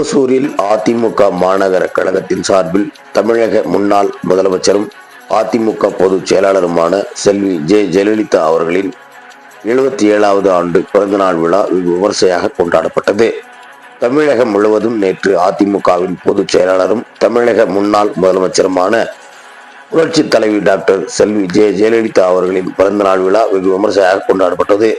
ஓசூரில் அதிமுக மாநகர கழகத்தின் சார்பில் தமிழக முன்னாள் முதலமைச்சரும் அதிமுக பொதுச் செயலாளருமான செல்வி ஜெ ஜெயலலிதா அவர்களின் எழுபத்தி ஏழாவது ஆண்டு பிறந்தநாள் விழா விமர்சையாக கொண்டாடப்பட்டது. தமிழகம் முழுவதும் நேற்று அதிமுகவின் பொதுச் செயலாளரும் தமிழக முன்னாள் முதலமைச்சருமான புரட்சி தலைவி டாக்டர் செல்வி ஜெ ஜெயலலிதா அவர்களின் பிறந்தநாள் விழா வெகு விமர்சையாக கொண்டாடப்பட்டது.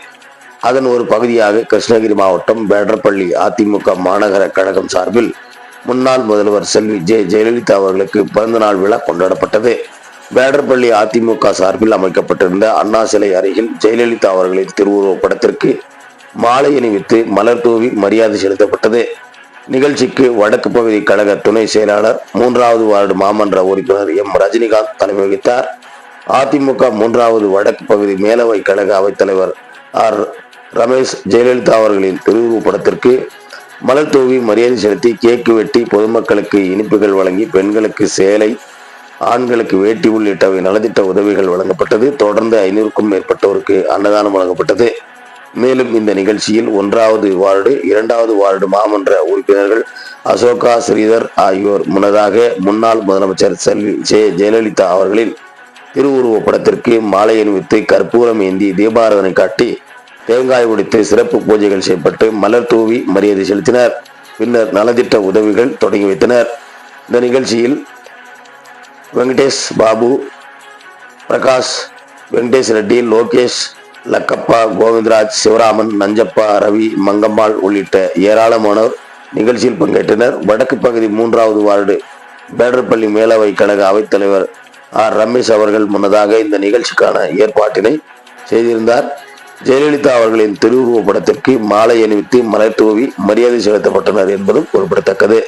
அதன் ஒரு பகுதியாக கிருஷ்ணகிரி மாவட்டம் பேடரப்பள்ளி அதிமுக மாநகர கழகம் சார்பில் முன்னாள் முதல்வர் செல்வி ஜெ ஜெயலலிதா அவர்களுக்கு பிறந்தநாள் விழா கொண்டாடப்பட்டது. பேடரப்பள்ளி அதிமுக சார்பில் அமைக்கப்பட்டிருந்த அண்ணா சிலை அருகில் ஜெயலலிதா அவர்களின் திருவுருவப் படத்திற்கு மாலை அணிவித்து மலர் தூவி மரியாதை செலுத்தப்பட்டது. நிகழ்ச்சிக்கு வடக்கு பகுதி கழக துணை செயலாளர் மூன்றாவது வார்டு மாமன்ற உறுப்பினர் எம். ரஜினிகாந்த் தலைமை வகித்தார். அதிமுக மூன்றாவது வடக்கு பகுதி மேலவை கழக அவைத்தலைவர் ஆர். ரமேஷ் ஜெயலலிதா அவர்களின் திருவுருவப் படத்திற்கு மலர் தூவி மரியாதை செலுத்தி கேக்கு வெட்டி பொதுமக்களுக்கு இனிப்புகள் வழங்கி பெண்களுக்கு சேலை ஆண்களுக்கு வேட்டி உள்ளிட்டவை நலத்திட்ட உதவிகள் வழங்கப்பட்டது. தொடர்ந்து ஐநூறுக்கும் மேற்பட்டோருக்கு அன்னதானம் வழங்கப்பட்டது. மேலும் இந்த நிகழ்ச்சியில் ஒன்றாவது வார்டு இரண்டாவது வார்டு மாமன்ற உறுப்பினர்கள் அசோகா ஸ்ரீதர் ஆகியோர். முன்னதாக முன்னாள் முதலமைச்சர் செல்வி ஜெ ஜெயலலிதா அவர்களின் திருவுருவப் படத்திற்கு மாலை அணிவித்து கற்பூரம் ஏந்தி தீபாராதனை காட்டி தேங்காய் உடைத்து சிறப்பு பூஜைகள் செய்யப்பட்டு மலர் தூவி மரியாதை செலுத்தினர். பின்னர் நலத்திட்ட உதவிகள் தொடங்கி வைத்தனர். இந்த நிகழ்ச்சியில் வெங்கடேஷ் பாபு பிரகாஷ் வெங்கடேஷ் ரெட்டி லோகேஷ் லக்கப்பா கோவிந்தராஜ் சிவராமன் நஞ்சப்பா ரவி மங்கம்மாள் உள்ளிட்ட ஏராளமானோர் நிகழ்ச்சியில் பங்கேற்றனர். வடக்கு பகுதி மூன்றாவது வார்டு பேடர்பள்ளி மேலவை கழக அவைத்தலைவர் ஆர். ரமேஷ் அவர்கள் முன்னதாக இந்த நிகழ்ச்சிக்கான ஏற்பாட்டினை செய்திருந்தார். ஜெயலலிதா அவர்களின் திருவுருவப் படத்திற்கு மாலை அணிவித்து மலர் தூவி மரியாதை செலுத்தப்பட்டனர் என்பதும் குறிப்பிடத்தக்கது.